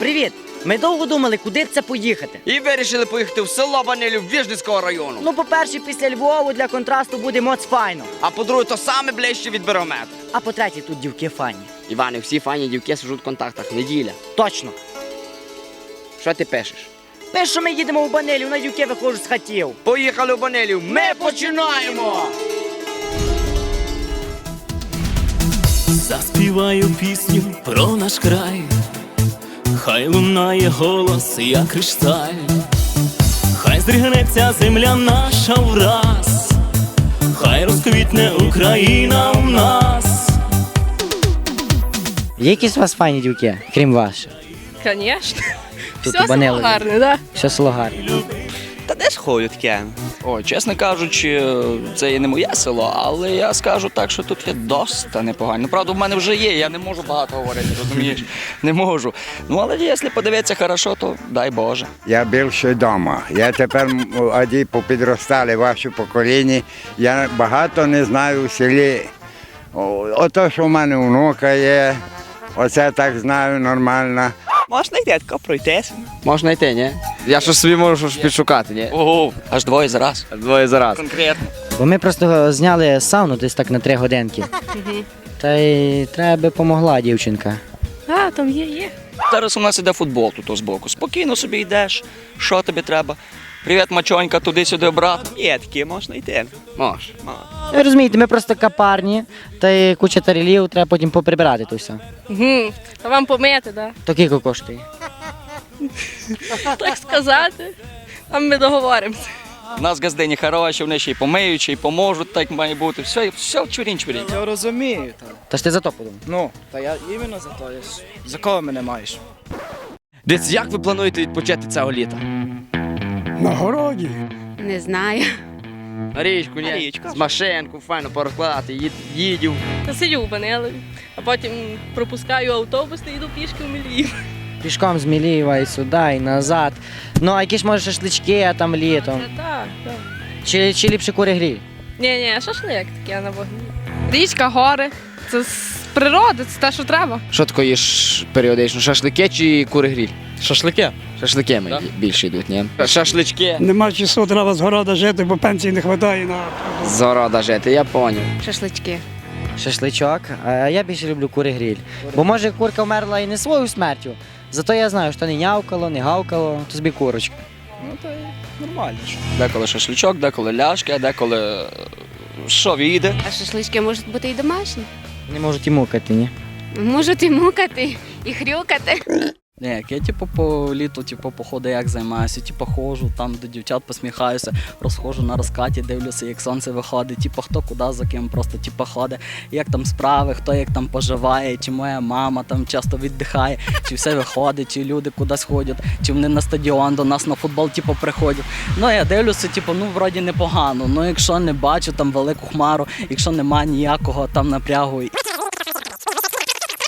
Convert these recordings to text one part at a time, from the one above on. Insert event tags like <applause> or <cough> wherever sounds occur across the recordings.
Привіт! Ми довго думали, куди б це поїхати. І вирішили поїхати в село Банилів Віжницького району. Ну, по-перше, після Львову для контрасту буде моц файно. А по-друге, то саме ближче від барометра. А по-третє, тут дівки файні. Іване, всі фані дівки сижуть в контактах. Неділя. Точно. Що ти пишеш? Пиш, що ми їдемо в Банилів, на дівки виходжу з хатів. Поїхали в Банилів. Ми починаємо! Заспіваю пісню про наш край, хай лунає голос, як кришталь, хай здригнеться земля наша враз, хай розквітне Україна в нас. Є якісь у вас файні дівки, крім ваших? Звісно. Все Банилові. село гарне, да? Все село гарне. Та де ж ходять таке? О, чесно кажучи, це і не моє село, але я скажу так, що тут є доста непогано. Ну, правда, в мене вже є, я не можу багато говорити, розумієш? <laughs> Не можу. Ну, але якщо подивитися хорошо, то дай Боже. Я більше вдома. Я тепер оді попідростали ваші покоління. Я багато не знаю в селі. Ото, що в мене внука є, оце так знаю нормально. Можна йти тако пройтись. Можна йти, ні? Я щось собі можу щось підшукати, ні? Ого, аж двоє зараз. Двоє зараз. Конкретно. Бо ми просто зняли сауну десь так на три годинки. Та й треба би помогла дівчинка. А, там є, є. Зараз у нас іде футбол тут збоку. Спокійно собі йдеш. Що тобі треба? Привіт, мачонька, туди-сюди обратно. Є таке, можна йти. Можеш. Ви розумієте, ми просто капарні, та й куча тарілів, треба потім поприбирати то все. Угу. Та вам помити, да? То кілько коштує? Так сказати. Там ми договоримося. У нас газдині хороші, вони ще й помиють, ще й поможуть, так має бути. Все, все чурінь-чурінь. Я розумію, та. Та ж ти за то подумав. ну, та я іменно за то, я ж- за кого мене маєш? Дивіться, як ви плануєте відпочити цього літа? На городі. Не знаю. На річку, ні? На річку. З машинку, файно порозкладати, їд, їдів. Та Банилові, а потім пропускаю автобус і йду пішки в Міліїв. Пішком з Мілієва і сюди, і назад. Ну, а які ж може шашлички а там літом? Та так, так. Чи, чи ліпше кури гріль? Ні, ні, шашлик таке на вогні. Річка, гори. Це природи, це те, що треба. Що таке їш періодично? Шашлики чи кури гріль? Шашлики. Шашлики ми більше йдуть, ні? Шашлички. Нема часу, треба з города жити, бо пенсії не вистачає на. З города жити, я поняв. Шашлички. Шашличок, а я більше люблю кури гріль. Бо може курка вмерла і не своєю смертю. Зато я знаю, що не нявкало, не гавкало, то собі курочка. Ну то й нормально. ж. Деколи шашличок, деколи ляшки, деколи е, що війде. А шашлички можуть бути і домашні. Не можуть і мукати, ні? Можуть і мукати, і хрюкати. Ні, як я типу по літу, типу, походу як займаюся, типу ходжу, там до дівчат посміхаюся, розходжу на розкаті, дивлюся, як сонце виходить, типу хто куди за ким, просто типу ходить, як там справи, хто як там поживає, чи моя мама там часто віддихає, чи все виходить, чи люди кудись ходять, чи вони на стадіон до нас на футбол, типу, приходять. Ну я дивлюся, типу, ну вроді непогано. Ну якщо не бачу там велику хмару, якщо немає ніякого там напрягу.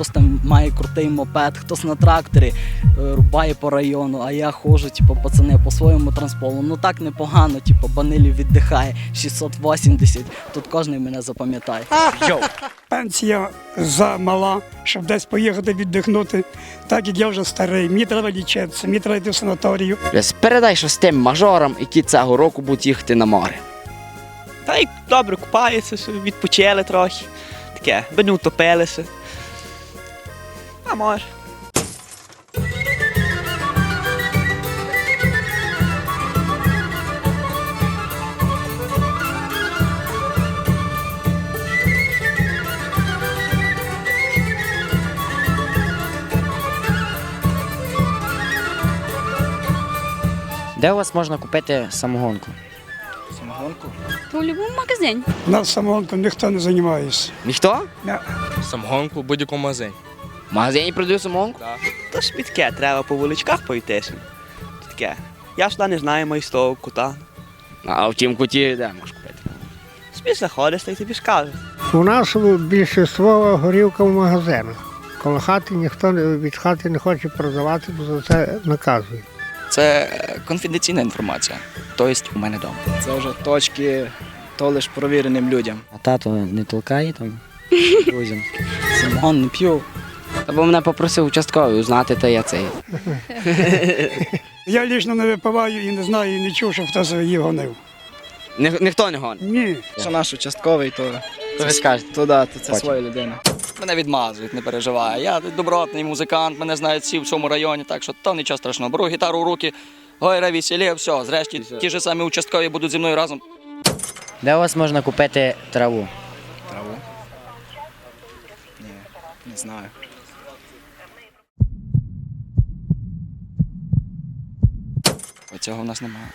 Хтось там має крутий мопед, хтось на тракторі е, рубає по району, а я ходжу, типу, пацани, по своєму трансполу. Ну так непогано, типу, банилів віддихає 680. Тут кожен мене запам'ятає. Йоу. <laughs> Пенсія замала, щоб десь поїхати віддихнути. Так як я вже старий, мені треба лічитися, мені треба йти в санаторію. Лес, Передай щось тим мажорам, які цього року будуть їхати на море. Та й добре купаються, відпочили трохи. Таке, би не утопилися. Може. Де у вас можна купити самогонку? Самогонку. То в будь-якому магазині. У нас самогонком ніхто не займається. Ніхто? Самогонку в будь-якому магазині. В магазині продають самогонку? Та ж під таке, треба по вуличках пройтися. То Таке. Я ж туди не знаю мої того кута. А в тім куті де можеш купити? Собі заходиш, та й тобі скажуть. У нас більшість горівка в магазинах. Коло хати ніхто від хати не хоче продавати, бо за це наказує. Це конфіденційна інформація. Тобто у мене вдома. Це вже точки то лиш провіреним людям. А тато не толкає там <laughs> друзям. Самогон не п'ю. Або мене попросив участковий узнати, та я цей. Я лічно не випиваю і не знаю, і не чув, що хтось її гонив. Ні, ніхто не гонить. Ні. Що наш участковий, то, То ви скажете. то, да, то це Потім. своя людина. Мене відмазують, не переживай. Я добротний музикант, мене знають всі в цьому районі, так що то нічого страшного. Беру гітару в руки, гойра весілє, все, зрешті ті ж самі участкові будуть зі мною разом. Де у вас можна купити траву? Траву. Ні, не знаю. Цього в нас немає.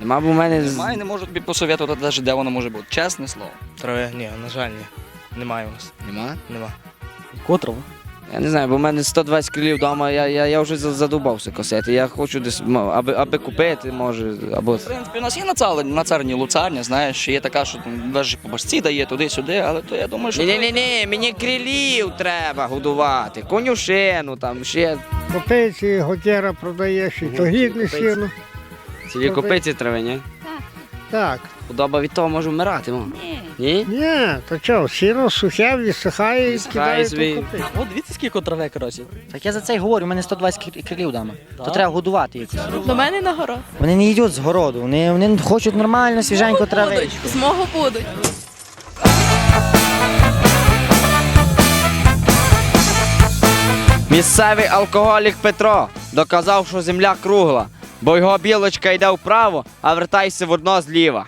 Нема, бо в мене. Немає, не можу тобі посоветувати, навіть де воно може бути. Чесне слово. Троє, ні, на жаль, ні. Немає у нас. Нема? Нема. Котрого? Я не знаю, бо в мене 120 крилів вдома, я, я, я вже за- задовбався косити. Я хочу десь, аби, аби купити, може, або. В принципі, у нас є на цар- на царині луцарня, знаєш, є така, що там навіть по башці дає туди-сюди, але то я думаю, що. Ні, ні, ні, ні, мені крилів треба годувати, конюшину, там ще. Копиці, готєра продаєш, і то гідне сіно. Ці копиці трави, ні? Так. Худоба від того може вмирати, мо. Ні? Ні, то чого, сіно сухе, відсихає і кидає собі. ту копицю. От дивіться, скільки трави, коротше. Так я за це й говорю, у мене 120 кр- крилів вдома. То треба годувати їх. До мене на город. Вони не йдуть з городу, вони, вони хочуть нормально, свіженько трави. Будуть, з будуть. Місцевий алкоголік Петро доказав, що земля кругла, бо його білочка йде вправо, а вертайся в одно зліва.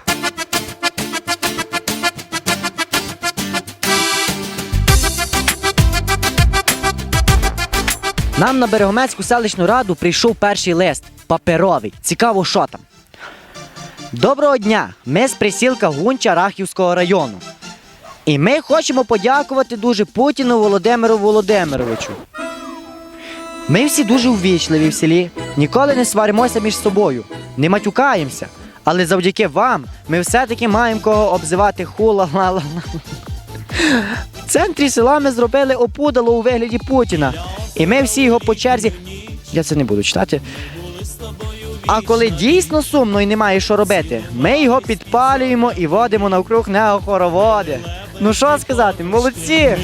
Нам на Берегомецьку селищну раду прийшов перший лист паперовий. Цікаво, що там. Доброго дня! Ми з присілка Гунча Рахівського району. І ми хочемо подякувати дуже Путіну Володимиру Володимировичу. Ми всі дуже ввічливі в селі, ніколи не сваримося між собою, не матюкаємося. Але завдяки вам ми все-таки маємо кого обзивати хула ла ла В центрі села ми зробили опудало у вигляді Путіна. І ми всі його по черзі. Я це не буду читати. А коли дійсно сумно і немає що робити, ми його підпалюємо і водимо навкруг нього хороводи. Ну що сказати, молодці!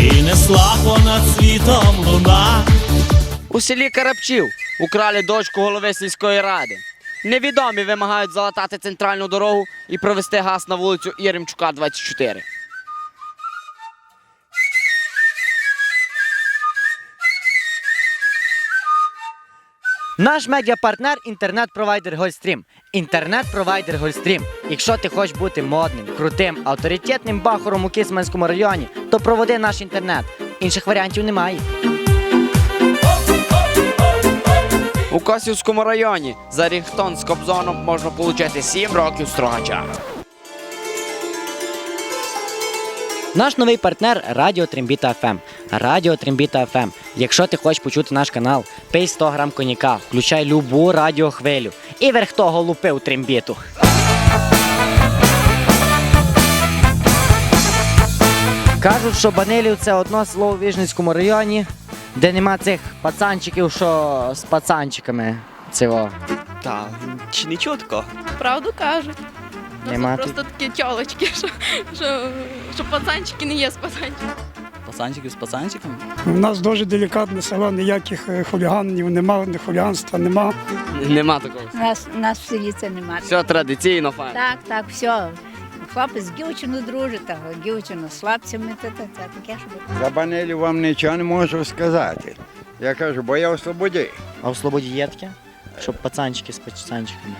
І несла понад світом луна. У селі Карапчів украли дочку голови сільської ради. Невідомі вимагають залатати центральну дорогу і провести газ на вулицю Єремчука, 24. Наш медіапартнер інтернет-провайдер Гольстрім. Інтернет-провайдер Гольстрім. Якщо ти хочеш бути модним, крутим, авторитетним бахором у Кисменському районі, то проводи наш інтернет. Інших варіантів немає. У Косівському районі за ріхтон з кобзоном можна отримати 7 років строгача. Наш новий партнер Радіо Трембіта ФМ. Радіо Трембіта ФМ. Якщо ти хочеш почути наш канал, пий 100 грам коньяка, включай любу радіохвилю. І верх того лупив трембіту. Кажуть, що Банилів це одно село у Віжницькому районі, де нема цих пацанчиків, що з пацанчиками. Цього. Та, чи нічого такого? Правду кажуть. Нема тут просто такі тьолочки, що, що, що пацанчики не є з пацанчиками. Пацанчики з пацанчиками. У нас дуже делікатне село, ніяких е, хуліганів нема, ні хуліганства нема. Нема такого. У нас, у нас в селі це немає. Все традиційно файно. Так, так, все. Хлопець з дівчиною дружить, а дівчина з хлопцями, це, це, це таке, щоб За Банелі вам нічого не можу сказати. Я кажу, бо я у свободі. А у Слободі є таке? Щоб пацанчики з пацанчиками.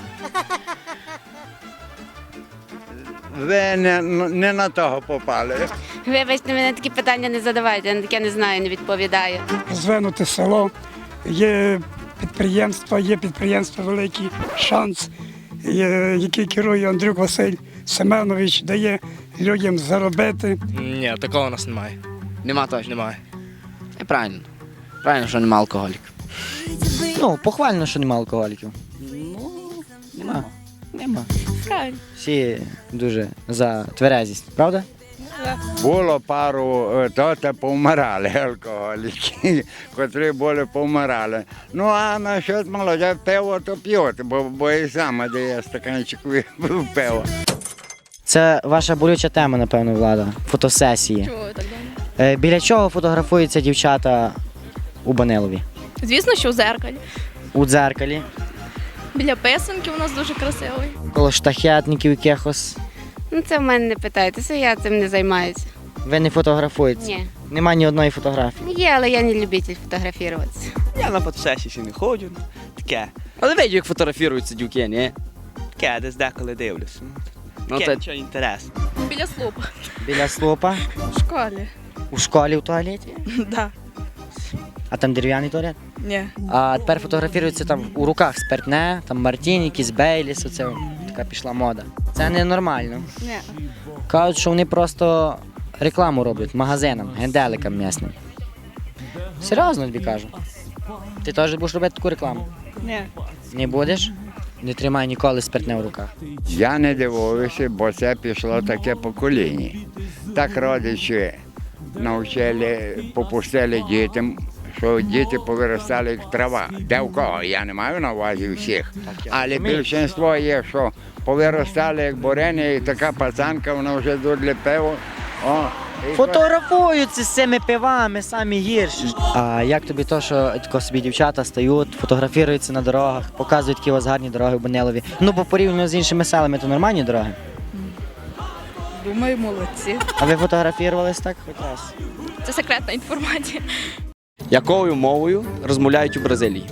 Ви не, не на того попали. Вибачте, мене такі питання не задавайте, я на таке не знаю, не відповідаю. Звинуте село, є підприємства, є підприємство великий шанс, є, який керує Андрюк Василь Семенович, дає людям заробити. Ні, такого у нас немає. Нема точно. Немає. І правильно. Правильно, що нема алкоголік. Ну, похвально, що нема алкоголіків. Ну, Нема. Нема. Правильно. Всі дуже за тверезість, правда? Було пару е, то та алкоголіки, <laughs> котрі були повмирали. Ну а насчет молодя пиво то п'ють, бо, бо і саме дає стаканчик <laughs> пива. Це ваша болюча тема, напевно, влада. Фотосесії. Ви так думаєте? Е, біля чого фотографуються дівчата у Банилові? Звісно, що в зеркалі. У дзеркалі, Біля писанки у нас дуже красивий. коло штахетників якихось. Ну, це в мене не питайтеся, я цим не займаюся. Ви не фотографуєтеся? Ні. Нема ні одної фотографії. Є, але я не любитель фотографуватися. Я на фотосесії не ходжу. Таке, Але видів, як фотографіруються дюки, ні? таке, десь деколи дивлюся. Ну, Таке, та- нічого інтересного. Біля слупа. Біля слупа, В школі. у школі в туалеті. Да. А там дерев'яний туалет. Ні. А тепер фотографіруються там у руках спиртне, там Мартін, якийсь Бейліс, оце така пішла мода. Це ненормально. Ні. Кажуть, що вони просто рекламу роблять магазинам, генделикам м'ясним. Серйозно тобі кажу. Ти теж будеш робити таку рекламу? Ні. Не будеш? Не тримай ніколи спиртне в руках. Я не дивуюся, бо це пішло таке покоління. Так родичі навчили, попустили дітям, що діти повиростали як трава. Де в кого? Я не маю на увазі всіх. Але більшість є, що повиростали як бурені, і така пацанка, вона вже дудле пиво. О, Фотографуються з цими пивами, самі гірші. А як тобі то, що тако собі дівчата стають, фотографіруються на дорогах, показують, які у вас гарні дороги в Банилові. Ну, бо порівняно з іншими селами, то нормальні дороги. Думаю, молодці. А ви фотографувались так хоч раз? Це секретна інформація. Якою мовою розмовляють у Бразилії?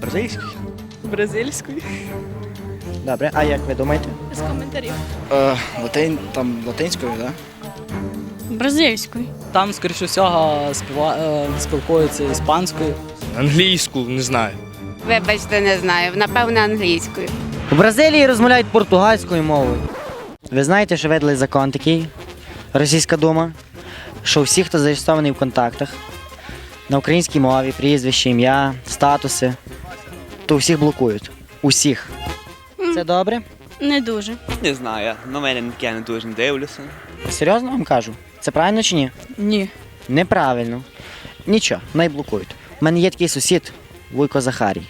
Бразильський. Бразильською. Добре, а як ви думаєте? Без коментарів. Е, латин, там латинською, так? Бразильською. Там, скоріше всього, співа... е, спілкуються іспанською. Англійську, не знаю. Вибачте, не знаю. Напевно, англійською. У Бразилії розмовляють португальською мовою. Ви знаєте, що видали закон такий, Російська дума, що всі, хто зареєстрований в контактах, на українській мові, прізвище, ім'я, статуси, то всіх блокують. Усіх. Це добре? Не дуже. Не знаю, на мене таке не дуже не дивлюся. Серйозно вам кажу? Це правильно чи ні? Ні. Неправильно. Нічого, най блокують. У мене є такий сусід, Вуйко Захарій.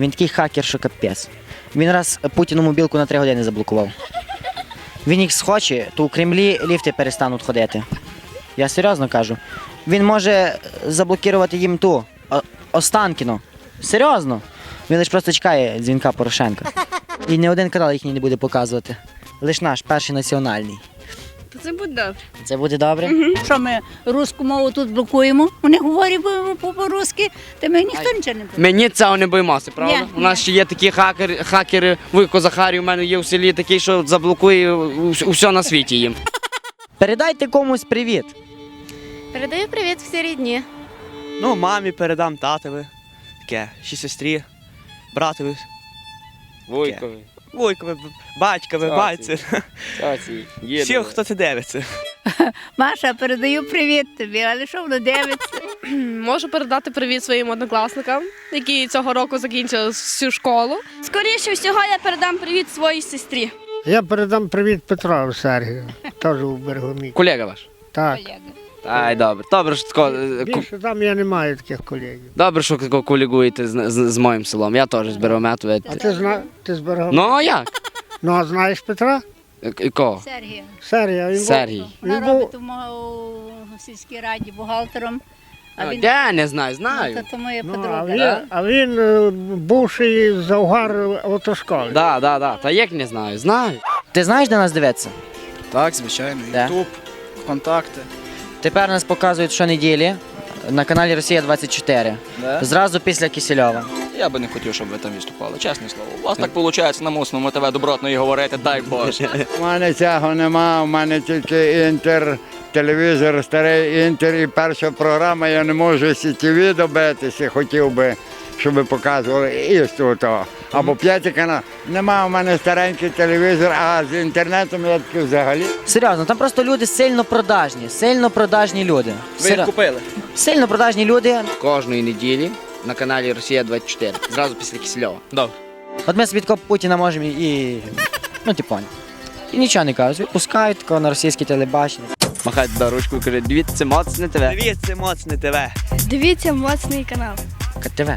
Він такий хакер, що капець. Він раз Путіну мобілку на три години заблокував. Він їх схоче, то у Кремлі ліфти перестануть ходити. Я серйозно кажу. Він може заблокувати їм ту О- Останкіно. Серйозно. Він лише просто чекає дзвінка Порошенка. І не один канал їхній не буде показувати. Лиш наш перший національний. То це буде добре. Це буде добре? Що ми руську мову тут блокуємо? Вони говорять по- по-русски, то ми ніхто нічого не буде. Мені цього не боїмося, правда? Ні, У нас ще є такі хакери, хакери, Вуйко Захарій, у мене є в селі такий, що заблокує усе на світі їм. Передайте комусь привіт. Передаю привіт всі рідні. Ну, мамі передам татові. Таке, ще сестрі, братові, Вуйкові, вуйкові, батькові, Таті. батьці. таці, Всі, <laughs> хто це дивиться. <laughs> Маша, передаю привіт тобі, але що воно дивиться? <coughs> Можу передати привіт своїм однокласникам, які цього року закінчили всю школу. Скоріше всього, я передам привіт своїй сестрі. Я передам привіт Петрову Сергію, <laughs> теж у Бергомі. Колега ваш. Так. Ай, добре. Добре, що тако, е, ку- Більше там я не маю таких колегів. добре, що тако колігуєте з, з, з моїм селом. Я теж з Беромету. А ти зна ти з Бергомі? Ну а як? Ну, а знаєш Петра? Е, і Кого? Сергія. Сергія, він був- Сергій. Вона Він був робить у мо- у сільській раді бухгалтером. А А, він Я не знаю, Ну, знаю. то, то моя Ну, а подруга. він, а він е, бувший завгар автошколи. Да, да, да. Та як не знаю? Знаю. Ти знаєш, де нас дивиться? Так, звичайно. Ютуб, контакти. Тепер нас показують щонеділі на каналі Росія 24. Да? Зразу після Кисельова. Я би не хотів, щоб ви там виступали, чесне слово. У вас так виходить на мусному ТВ добротно і говорити, дай Боже. У мене цього нема, у мене тільки інтер, телевізор, старий інтер і перша програма, я не можу сітєві добитися, хотів би, щоб показували істу того. Або п'ятий канал. Нема у мене старенький телевізор, а з інтернетом я такий взагалі. Серйозно, там просто люди сильно продажні, сильно продажні люди. Ви їх Серйоз- купили? Сильно продажні люди. Кожної неділі на каналі Росія 24. Зразу після Кисельова. Добре. От ми собі такого Путіна можемо і- і. Ну, ти поняв. І нічого не кажуть. Відпускають такого на російське телебачення. Махає туди ручкою і каже, дивіться, моцне ТВ. Дивіться, моцне ТВ. Дивіться моцний канал. КТВ.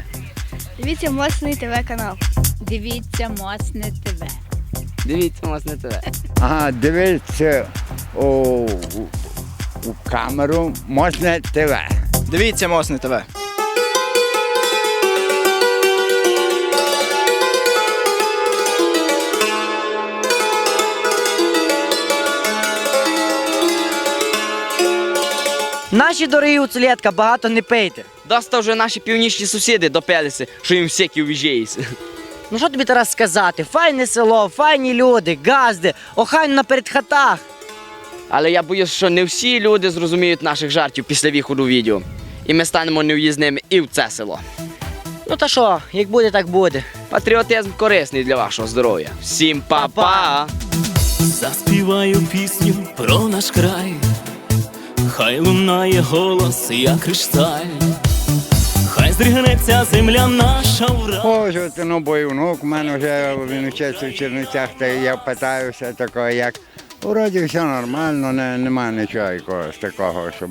Дивіться моцний ТВ канал. Дивіться, моцне тебе. Дивіться, моцне ТВ. <laughs> Ага, дивіться, о, у камеру Мосне ТВ. Дивіться, Мосне ТВ. Наші дорогі уцелетка, багато не пийте. Доста вже наші північні сусіди допелися, що їм всякі увіжєїться. Ну що тобі зараз сказати? Файне село, файні люди, газди, охайно на перед хатах. Але я боюсь, що не всі люди зрозуміють наших жартів після виходу відео. І ми станемо нев'їзними і в це село. Ну та що, як буде, так буде. Патріотизм корисний для вашого здоров'я. Всім па-па! Заспіваю пісню про наш край, хай лунає голос, як кришталь, здригнеться земля наша ура. Ходжу, ну, бо і у мене вже він вчиться в Чернівцях, та я питаюся такого, як. Вроді все нормально, не, немає нічого якогось такого, щоб